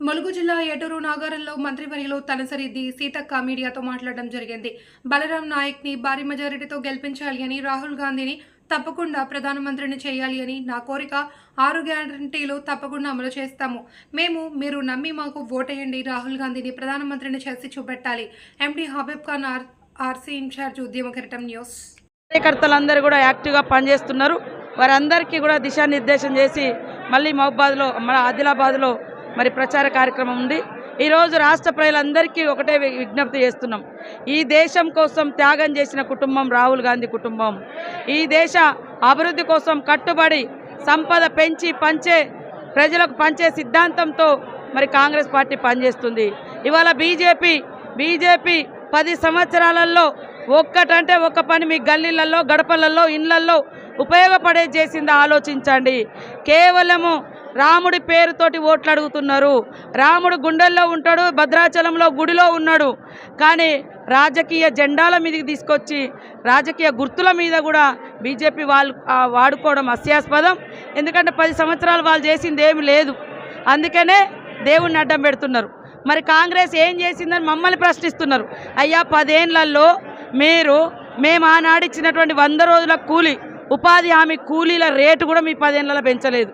ములుగు జిల్లా ఏటూరు నాగారంలో మంత్రివర్యులు తనసరి ది సీతక్క మీడియాతో మాట్లాడడం జరిగింది. బలరాం నాయక్ని భారీ మెజారిటీతో గెలిపించాలి అని రాహుల్ గాంధీని తప్పకుండా ప్రధానమంత్రిని చేయాలి అని నా కోరిక. ఆరు గ్యారంటీలు తప్పకుండా అమలు చేస్తాము. మేము మీరు నమ్మి మాకు ఓటేయండి. రాహుల్ గాంధీని ప్రధానమంత్రిని చేసి చూపెట్టాలి. MD Habib Khan R RC incharge ఉద్యమ కిరటం న్యూస్. కార్యకర్తలందరూ కూడా యాక్టివ్గా పనిచేస్తున్నారు. వారందరికీ కూడా దిశానిర్దేశం చేసి మళ్ళీ మహబాద్లో మన ఆదిలాబాద్లో మరి ప్రచార కార్యక్రమం ఉంది. ఈరోజు రాష్ట్ర ప్రజలందరికీ ఒకటే విజ్ఞప్తి చేస్తున్నాం. ఈ దేశం కోసం త్యాగం చేసిన కుటుంబం రాహుల్ గాంధీ కుటుంబం. ఈ దేశ అభివృద్ధి కోసం కట్టుబడి సంపద పెంచి పంచే ప్రజలకు పంచే సిద్ధాంతంతో మరి కాంగ్రెస్ పార్టీ పనిచేస్తుంది. ఇవాళ బీజేపీ బీజేపీ పది సంవత్సరాలలో ఒక్కటంటే ఒక్క పని మీ గల్లీలలో గడపలలో ఇండ్లల్లో ఉపయోగపడే చేసింది ఆలోచించండి. కేవలము రాముడి పేరుతోటి ఓట్లు అడుగుతున్నారు రాముడు గుండెల్లో ఉంటాడు భద్రాచలంలో గుడిలో ఉన్నాడు. కానీ రాజకీయ జెండాల మీదకి తీసుకొచ్చి రాజకీయ గుర్తుల మీద కూడా బీజేపీ వాళ్ళు వాడుకోవడం హాస్యాస్పదం ఎందుకంటే పది సంవత్సరాలు వాళ్ళు చేసింది ఏమి లేదు. అందుకనే దేవుణ్ణి అడ్డం పెడుతున్నారు. మరి కాంగ్రెస్ ఏం చేసిందని మమ్మల్ని ప్రశ్నిస్తున్నారు. అయ్యా పదేళ్ళలో మీరు మేము ఆనాడిచ్చినటువంటి వంద రోజుల కూలి ఉపాధి హామీ కూలీల రేటు కూడా మీ పదేళ్ళలో పెంచలేదు.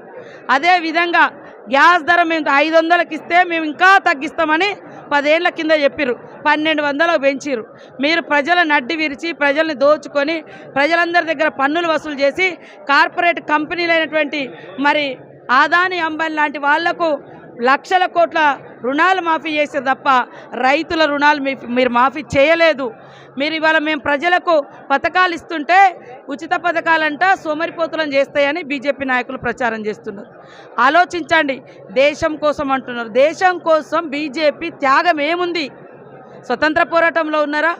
అదేవిధంగా గ్యాస్ ధర మేము ఐదు వందలకి ఇస్తే మేము ఇంకా తగ్గిస్తామని పదేళ్ళ కింద చెప్పిర్రు. పన్నెండు వందలకు పెంచిర్రు. మీరు ప్రజల నడ్డి విరిచి ప్రజల్ని దోచుకొని ప్రజలందరి దగ్గర పన్నులు వసూలు చేసి కార్పొరేట్ కంపెనీలైనటువంటి మరి ఆదాని అంబానీ లాంటి వాళ్ళకు లక్షల కోట్ల రుణాలు మాఫీ చేసే తప్ప రైతుల రుణాలు మీరు మాఫీ చేయలేదు. మీరు ఇవాళ మేము ప్రజలకు పథకాలు ఇస్తుంటే ఉచిత పథకాలంట సోమరిపోతులను చేస్తాయని బీజేపీ నాయకులు ప్రచారం చేస్తున్నారు. ఆలోచించండి. దేశం కోసం అంటున్నారు. దేశం కోసం బీజేపీ త్యాగం ఏముంది? స్వతంత్ర పోరాటంలో ఉన్నారా?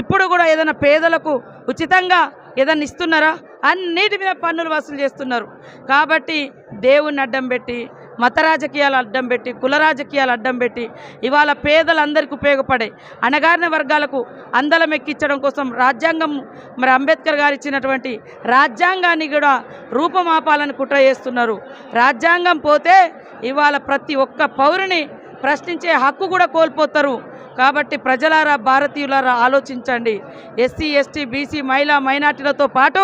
ఇప్పుడు కూడా ఏదైనా పేదలకు ఉచితంగా ఏదైనా ఇస్తున్నారా? అన్నిటి మీద పన్నులు వసూలు చేస్తున్నారు. కాబట్టి దేవుణ్ణి అడ్డం పెట్టి మత రాజకీయాలు అడ్డం పెట్టి కుల రాజకీయాలు అడ్డం పెట్టి ఇవాళ పేదలందరికీ ఉపయోగపడే అణగారిన వర్గాలకు అందలం ఎక్కించడం కోసం రాజ్యాంగం మరి అంబేద్కర్ గారు ఇచ్చినటువంటి రాజ్యాంగాన్ని కూడా రూపమాపాలని కుట్ర చేస్తున్నారు. రాజ్యాంగం పోతే ఇవాళ ప్రతి ఒక్క పౌరుని ప్రశ్నించే హక్కు కూడా కోల్పోతారు. కాబట్టి ప్రజలారా భారతీయులారా ఆలోచించండి. ఎస్సీ ఎస్టీ బీసీ మహిళా మైనార్టీలతో పాటు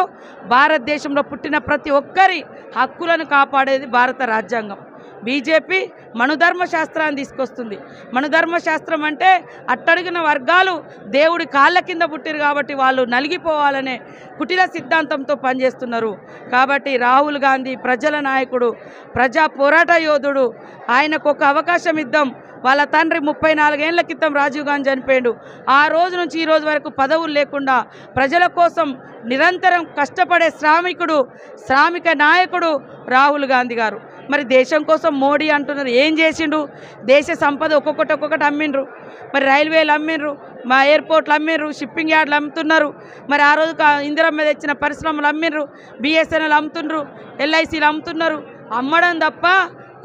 భారతదేశంలో పుట్టిన ప్రతి ఒక్కరి హక్కులను కాపాడేది భారత రాజ్యాంగం. బీజేపీ మనుధర్మ శాస్త్రాన్ని తీసుకొస్తుంది. మనుధర్మ శాస్త్రం అంటే అట్టడిగిన వర్గాలు దేవుడి కాళ్ళ కింద పుట్టిరు కాబట్టి వాళ్ళు నలిగిపోవాలనే కుటిల సిద్ధాంతంతో పనిచేస్తున్నారు. కాబట్టి రాహుల్ గాంధీ ప్రజల నాయకుడు ప్రజా పోరాట యోధుడు ఆయనకు ఒక అవకాశం ఇద్దాం. వాళ్ళ తండ్రి ముప్పై నాలుగేళ్ళ క్రితం రాజీవ్ గాంధీ చనిపోయాడు. ఆ రోజు నుంచి ఈ రోజు వరకు పదవులు లేకుండా ప్రజల కోసం నిరంతరం కష్టపడే శ్రామికుడు శ్రామిక నాయకుడు రాహుల్ గాంధీ గారు. మరి దేశం కోసం మోడీ అంటున్నారు. ఏం చేసిండు? దేశ సంపద ఒక్కొక్కటి ఒక్కొక్కటి అమ్మిండ్రు. మరి రైల్వేలు అమ్మిండ్రు మా ఎయిర్పోర్ట్లు అమ్మిండ్రు షిప్పింగ్ యార్డ్లు అమ్ముతున్నారు. మరి ఆ రోజు ఇందిరమ్మ తెచ్చిన పరిశ్రమలు అమ్మిండ్రు బిఎస్ఎన్ఎల్ అమ్ముతుండ్రు ఎల్ఐసీలు అమ్ముతున్నారు. అమ్మడం తప్ప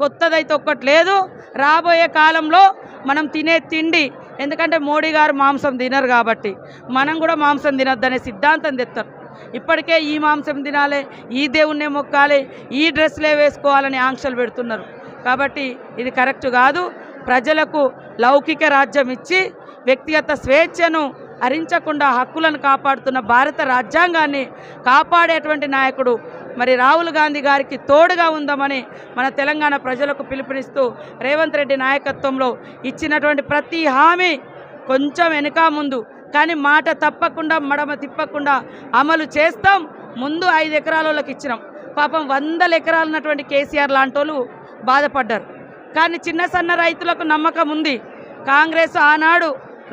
కొత్తదైతే ఒక్కటి లేదు. రాబోయే కాలంలో మనం తినే తిండి ఎందుకంటే మోడీ గారు మాంసం తినరు కాబట్టి మనం కూడా మాంసం తినొద్దనే సిద్ధాంతం తెస్తారు ఇప్పటికే ఈ మాంసం తినాలి ఈ దేవుణ్ణే మొక్కాలి ఈ డ్రెస్లే వేసుకోవాలని ఆంక్షలు పెడుతున్నారు. కాబట్టి ఇది కరెక్ట్ కాదు. ప్రజలకు లౌకిక రాజ్యం ఇచ్చి వ్యక్తిగత స్వేచ్ఛను హరించకుండా హక్కులను కాపాడుతున్న భారత రాజ్యాంగాన్ని కాపాడేటువంటి నాయకుడు మరి రాహుల్ గాంధీ గారికి తోడుగా ఉందామని మన తెలంగాణ ప్రజలకు పిలుపునిస్తూ రేవంత్ రెడ్డి నాయకత్వంలో ఇచ్చినటువంటి ప్రతి హామీ కొంచెం వెనుక ముందు కానీ మాట తప్పకుండా మడమ తిప్పకుండా అమలు చేస్తాం. ముందు ఐదు ఎకరాలకి ఇచ్చినాం. పాపం వందల ఎకరాలు ఉన్నటువంటి కేసీఆర్ లాంటి వాళ్ళు బాధపడ్డారు. కానీ చిన్న సన్న రైతులకు నమ్మకం ఉంది. కాంగ్రెస్ ఆనాడు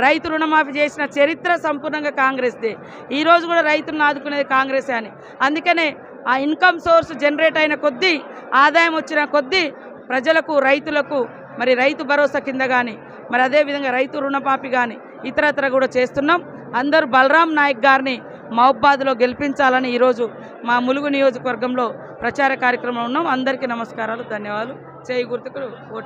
రైతు రుణమాఫీ చేసిన చరిత్ర సంపూర్ణంగా కాంగ్రెస్దే. ఈరోజు కూడా రైతులను ఆదుకునేది కాంగ్రెసే అని. అందుకనే ఆ ఇన్కమ్ సోర్స్ జనరేట్ అయిన కొద్దీ ఆదాయం వచ్చిన కొద్దీ ప్రజలకు రైతులకు మరి రైతు భరోసా కింద కానీ మరి అదేవిధంగా రైతు రుణమాఫీ కానీ ఇతరత్ర కూడా చేస్తున్నాం. అందరూ బలరాం నాయక్ గారిని మహబాద్లో గెలిపించాలని ఈరోజు మా ములుగు నియోజకవర్గంలో ప్రచార కార్యక్రమం ఉన్నాం. అందరికీ నమస్కారాలు ధన్యవాదాలు. చేయి గుర్తుకు ఓటే